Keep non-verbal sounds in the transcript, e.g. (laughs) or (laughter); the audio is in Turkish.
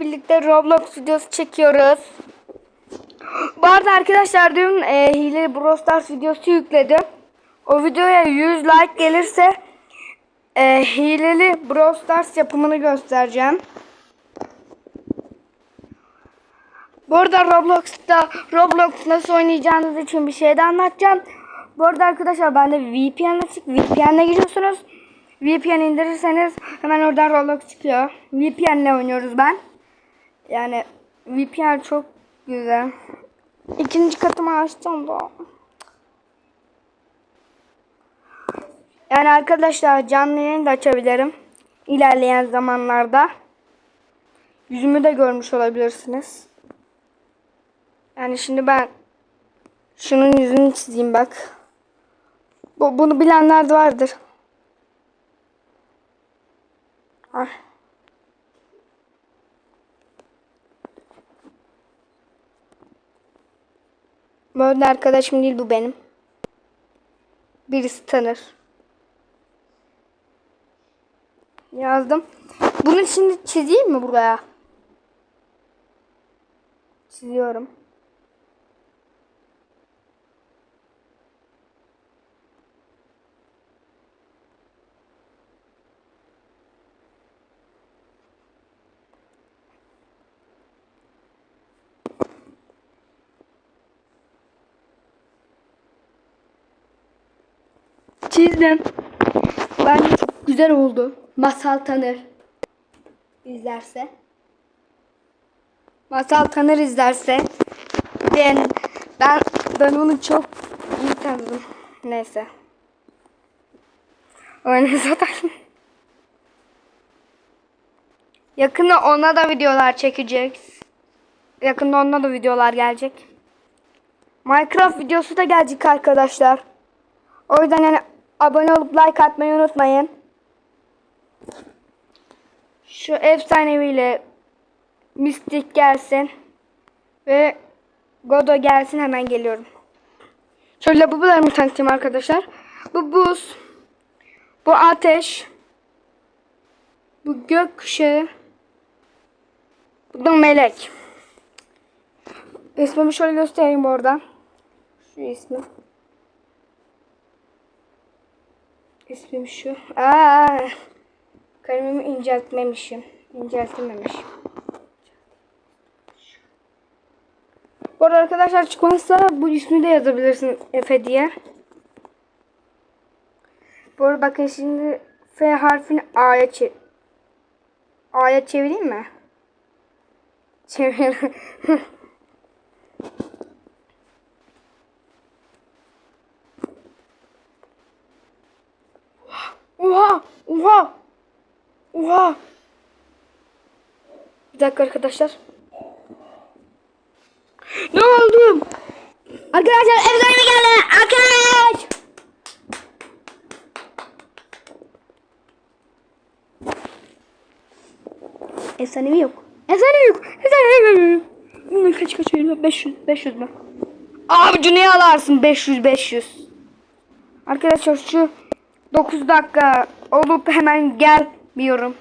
birlikte Roblox videosu çekiyoruz. (gasps) Bu arada arkadaşlar dün e, hile Brawl Stars videosu yükledim. O videoya 100 like gelirse e, hileli Brawl Stars yapımını göstereceğim. Bu arada Roblox'ta Roblox nasıl oynayacağınız için bir şey de anlatacağım. Bu arada arkadaşlar bende VPN açık. VPN'e giriyorsunuz. VPN indirirseniz hemen oradan Roblox çıkıyor. VPN'le oynuyoruz ben. Yani VPN çok güzel. İkinci katımı açtım da. Yani arkadaşlar canlı yayın da açabilirim. İlerleyen zamanlarda. Yüzümü de görmüş olabilirsiniz. Yani şimdi ben şunun yüzünü çizeyim bak. Bu, bunu bilenler de vardır. Ay. Böyle arkadaşım değil bu benim. Birisi tanır. Yazdım. Bunu şimdi çizeyim mi buraya? Çiziyorum. Çizdim. Çok güzel oldu. Masal tanır. izlerse. Masal tanır izlerse. Ben ben ben onu çok iyi tanıdım. Neyse. Oyunu zaten. Yakında ona da videolar çekecek. Yakında ona da videolar gelecek. Minecraft videosu da gelecek arkadaşlar. O yüzden yani abone olup like atmayı unutmayın. Şu efsaneviyle mistik gelsin. Ve Godo gelsin hemen geliyorum. Şöyle bubularımı tanıtayım arkadaşlar. Bu buz. Bu ateş. Bu gökkuşağı. Bu da melek. İsmimi şöyle göstereyim bu arada. Şu ismi. İsmim şu. Aa, kalemimi inceltmemişim. İnceltmemişim. Bu arada arkadaşlar çıkmazsa bu ismi de yazabilirsin Efe diye. Bu arada bakın şimdi F harfini A'ya çevir. A'ya çevireyim mi? Çevir. (laughs) Oha! Oha! Bir dakika arkadaşlar. Ne oldu? Arkadaşlar efsane geldi. Arkadaş! Efsanevi yok. Efsanevi yok. Efsanevi yok. Hmm, Kaç kaç veriyor? 500. 500 mü? Abi ne alarsın? 500 500. Arkadaşlar şu 9 dakika olup hemen gelmiyorum.